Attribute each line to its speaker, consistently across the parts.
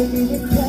Speaker 1: Thank you.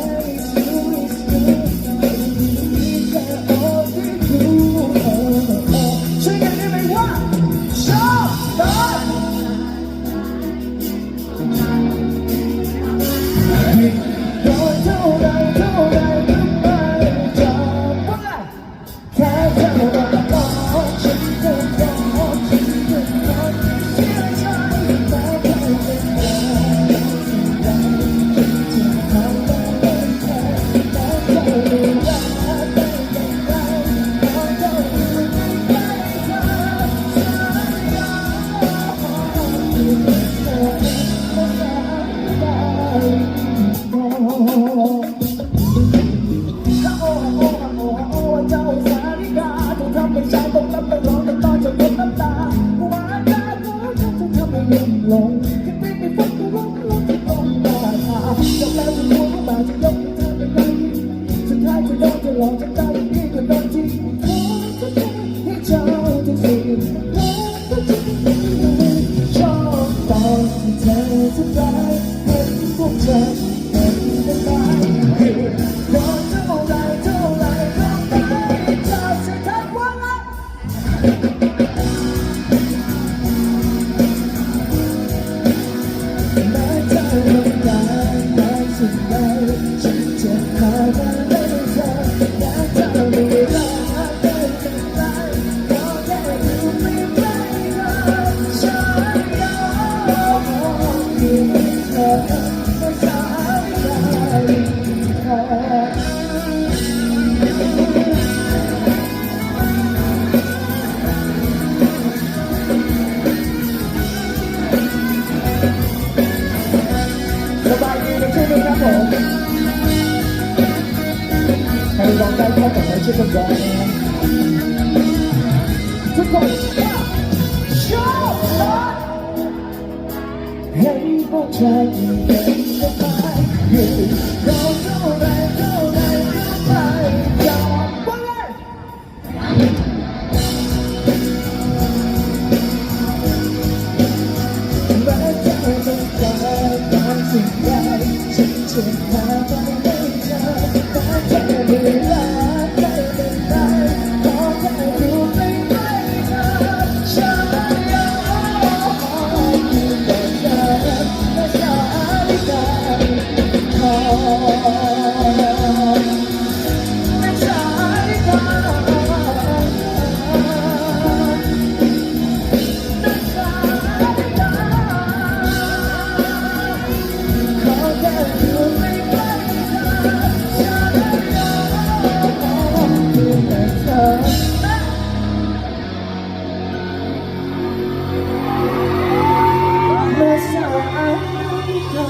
Speaker 1: ทอง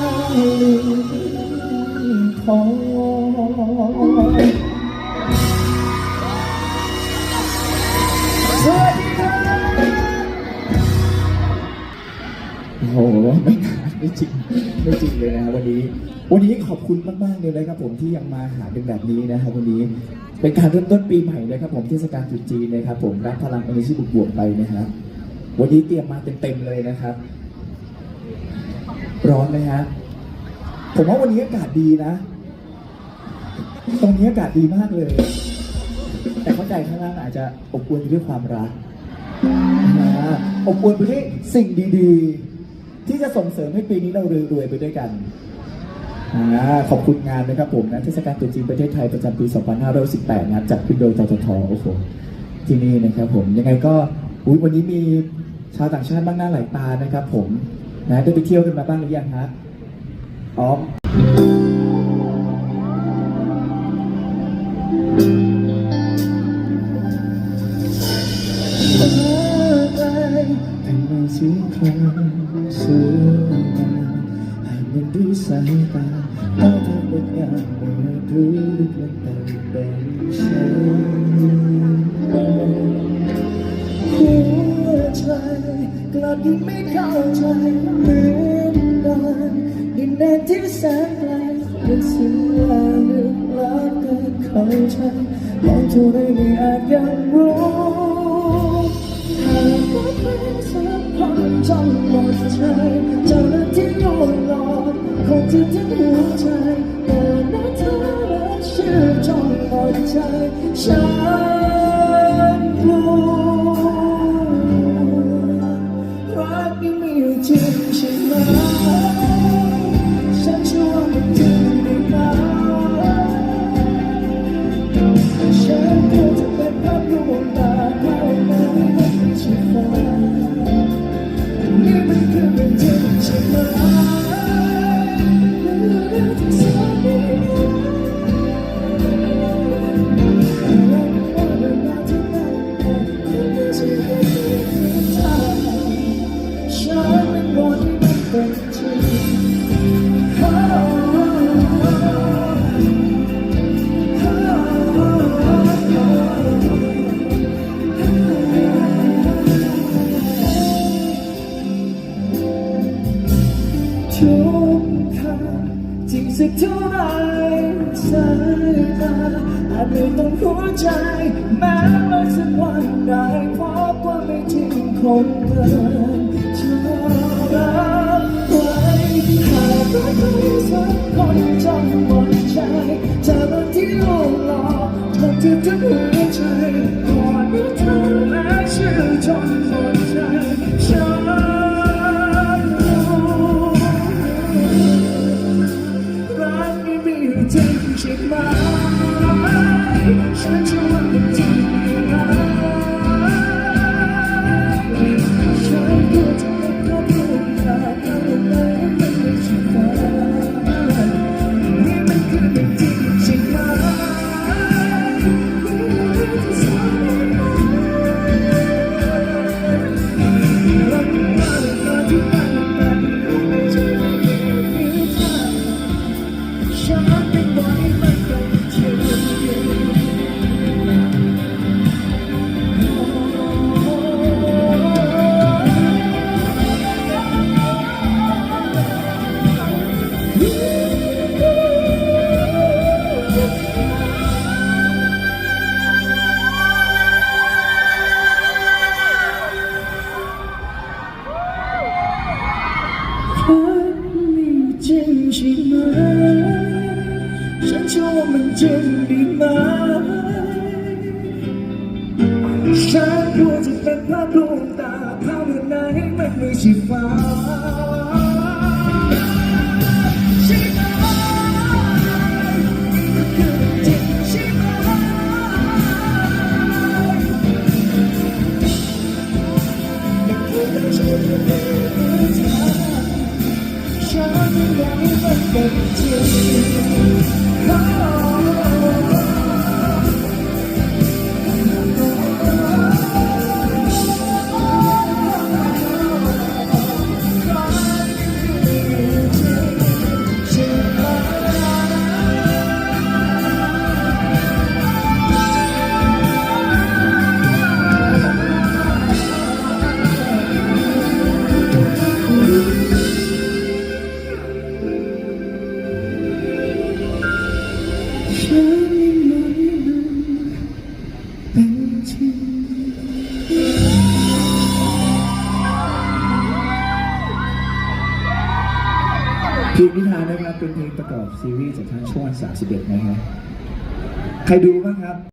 Speaker 1: สวัสดีครับโอ้โหไม่ไม่จริงไม่จริงเลยนะครับวันนี้ วันนี้ขอบคุณมากๆเลยนะครับ ผมที่ยังมาหาเป็นแบบนี้นะครับวันนี้เป็นการเริ่มต้นปีใหม่นะครับ ผมเทศกาลตรุษจีนนะครับ ผมรับพลัง energy บวกๆไปนะครับวันนี้เตรียมมาเต็มๆเลยนะครับ ร้อนไหมฮะ ผมว่าวันนี้อากาศดีนะ ตรงนี้อากาศดีมากเลย แต่เข้าใจข้างล่างอาจจะอบอวลไปด้วยความรักอ่าอบอวลไปด้วยสิ่งดีๆ ที่จะส่งเสริมให้ปีนี้เรารวยๆไปด้วยกันขอบคุณงานนะครับผมนะเทศกาลตรุษจีนประเทศไทยประจำปี 2518นะครับจัดขึ้นโดยทททโอ้โหที่นี่นะครับผมยังไงก็วันนี้มีชาวต่างชาติบ้างหน้าหลายตานะครับผม นะได้ไปเที่ยวกันมาบ้างหรือยังฮะพร้อมเอานเธอเป็นอย่างเมื่อดูดวงตาเป็นฉัน ลอดยิ่งไม่เข้าใจเหมือนเดิมดินแดนที่แสนไกลเป็นสิ่งลาลึกลัเกินเข้าใจมองเท่าไรไม่อาจยังรู้หากว่าเป็นสักคนจ้องหมดใจเจ้าหน้าที่โยนหลอกคงจะทิ้งหัวใจแต่น้าเธอและชื่อจ้อหมดใจฉันรู้ 31นะฮะใครดูบ้างครับ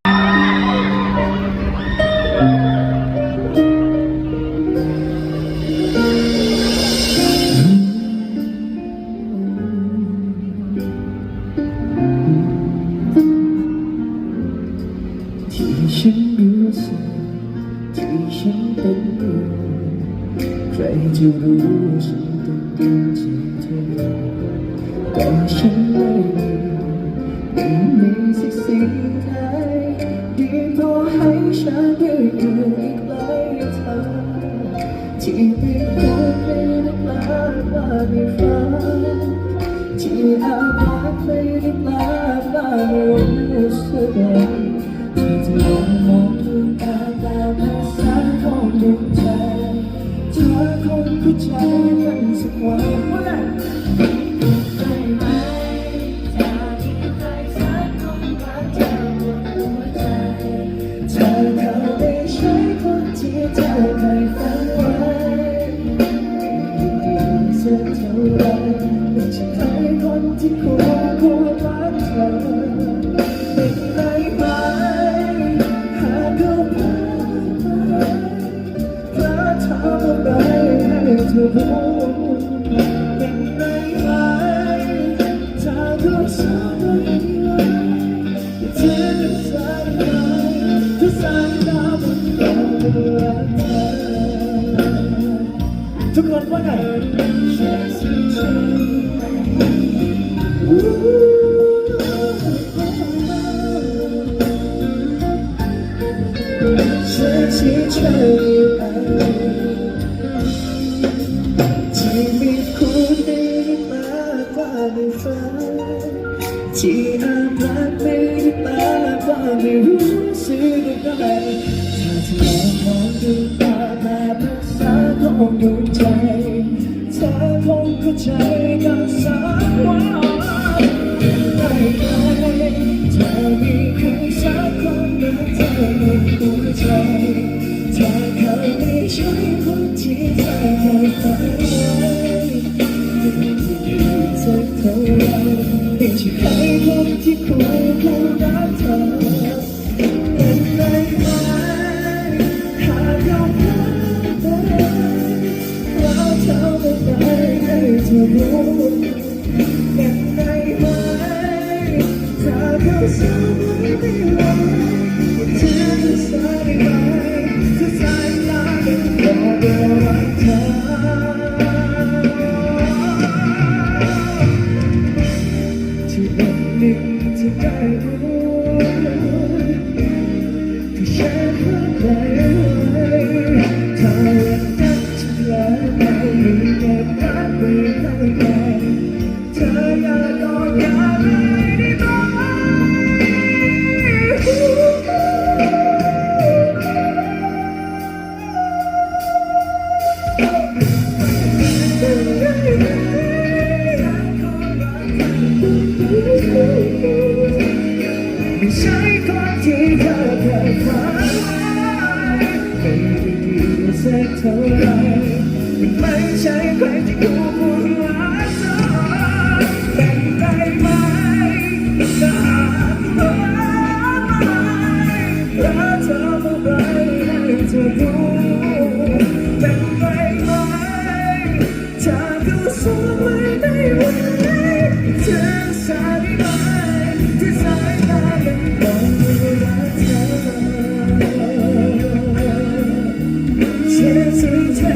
Speaker 1: เธอคงเข้าใจกัน
Speaker 2: สักวั
Speaker 1: นว่า the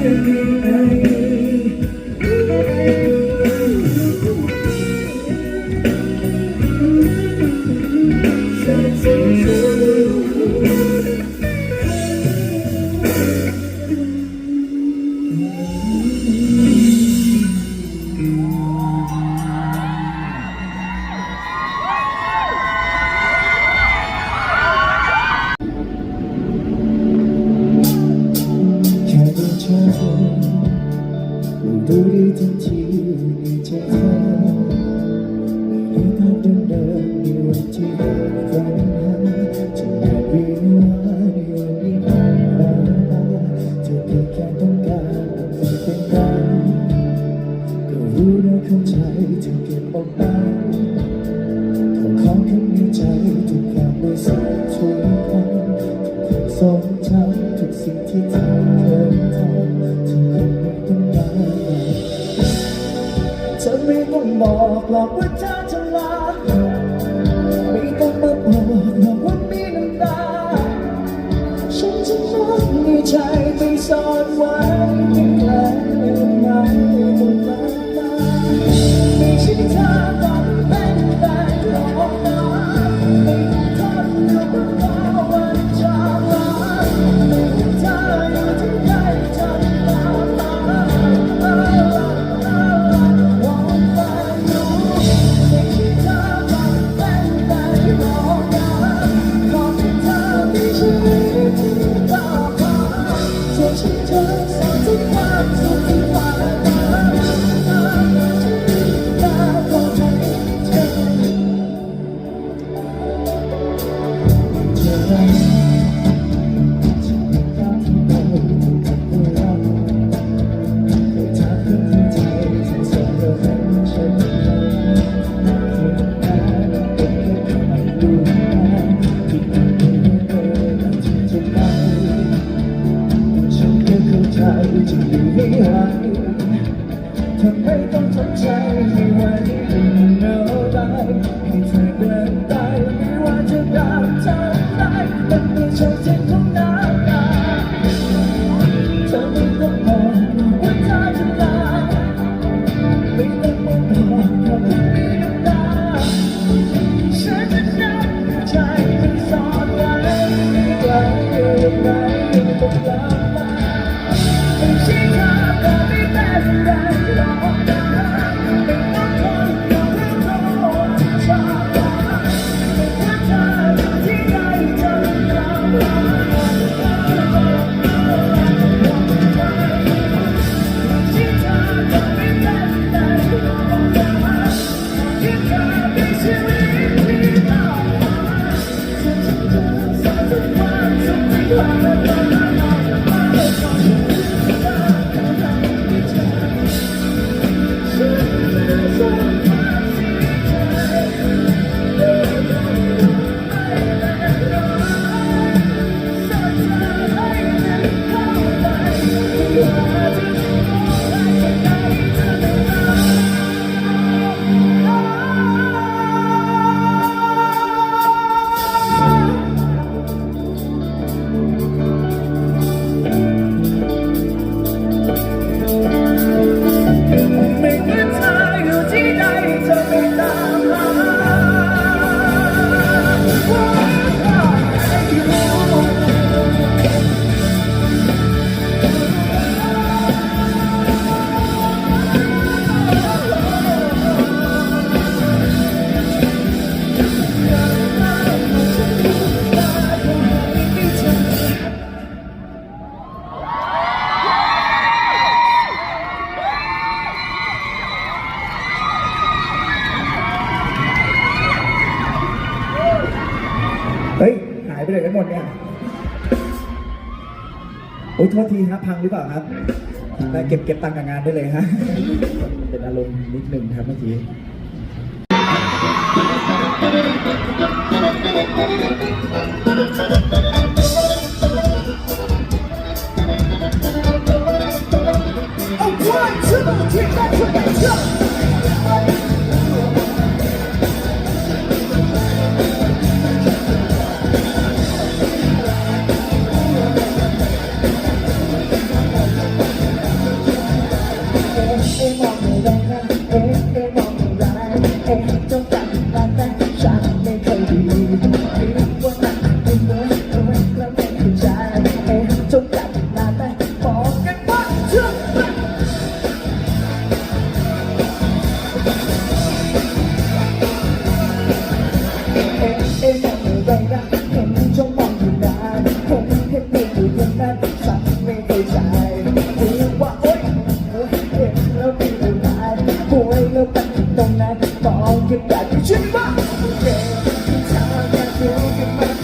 Speaker 1: you. เข้าใจที่เก็บเอาไว้ทุกครั้งที่มีใจทุกอย่างไม่สนทุกครั้งทากสนใจทุกสิ่งที่เธอเคยทำทุกคงไม่ต้องมารจะไม่ต้องบอกหรอกว่าเธ Thank you. พังหรือเปล่าครับแต่เก็บเก็บตังค์กับงานได้เลยฮะเป็นอารมณ์นิดนึงครับเมื่อกี้ รงหน้าแต้องกระดาษที่ฉันว่าเด็กที่ทำงานรู้กันมาก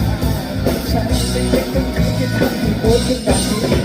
Speaker 1: ฉันไม่ได้ต้องการจะทำให้โอ๊ตขนาดนี้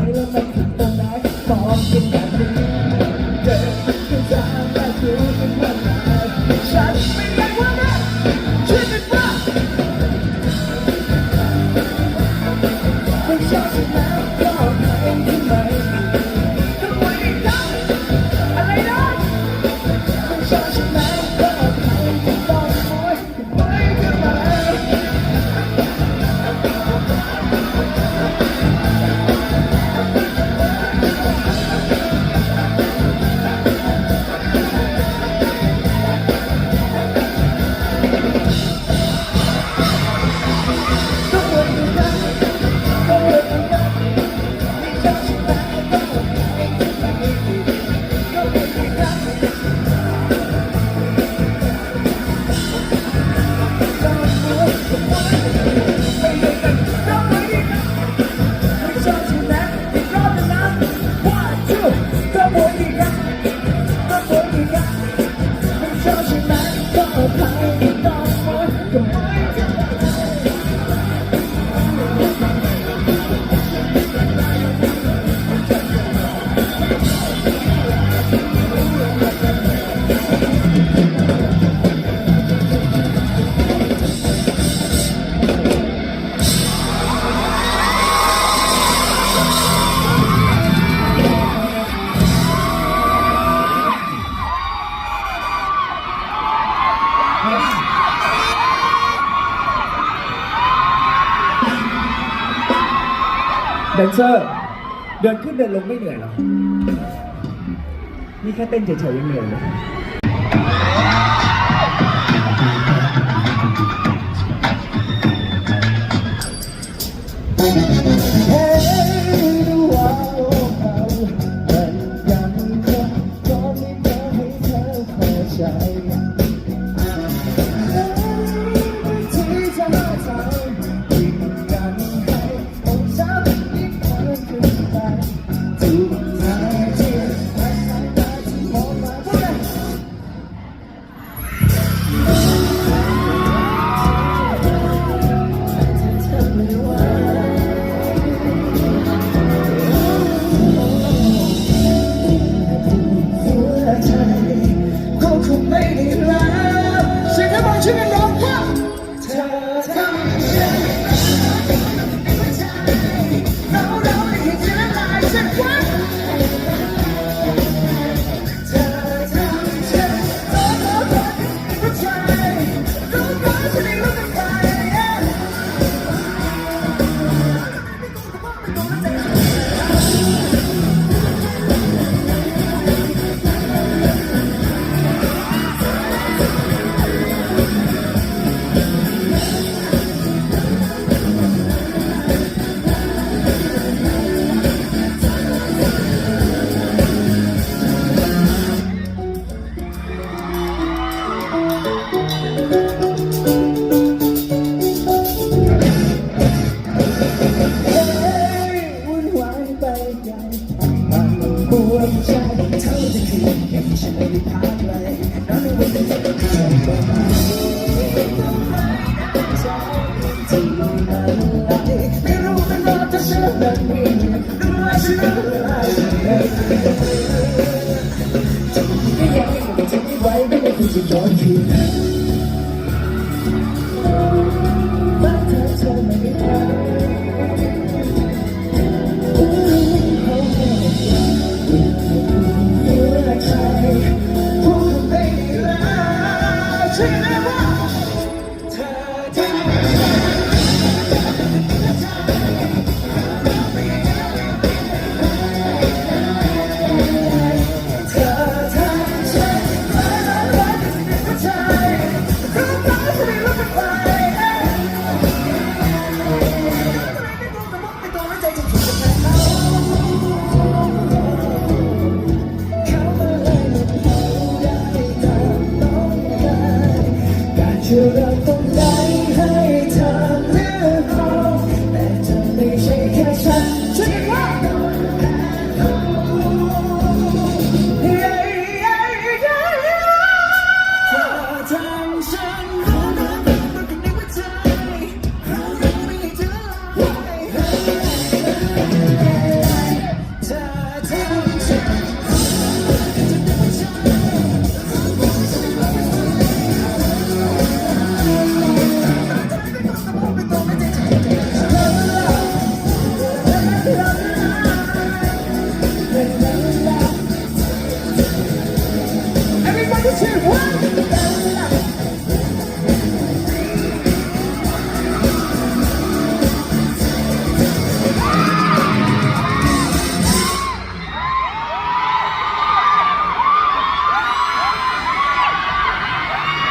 Speaker 1: ไว้แล้วมันถูอทำร้ายตอนเป็นแบบนี้ แดนเซอร์ เดินขึ้นเดินลงไม่เหนื่อยหรอ นี่แค่เต้นเฉยๆยังเหนื่อยเลย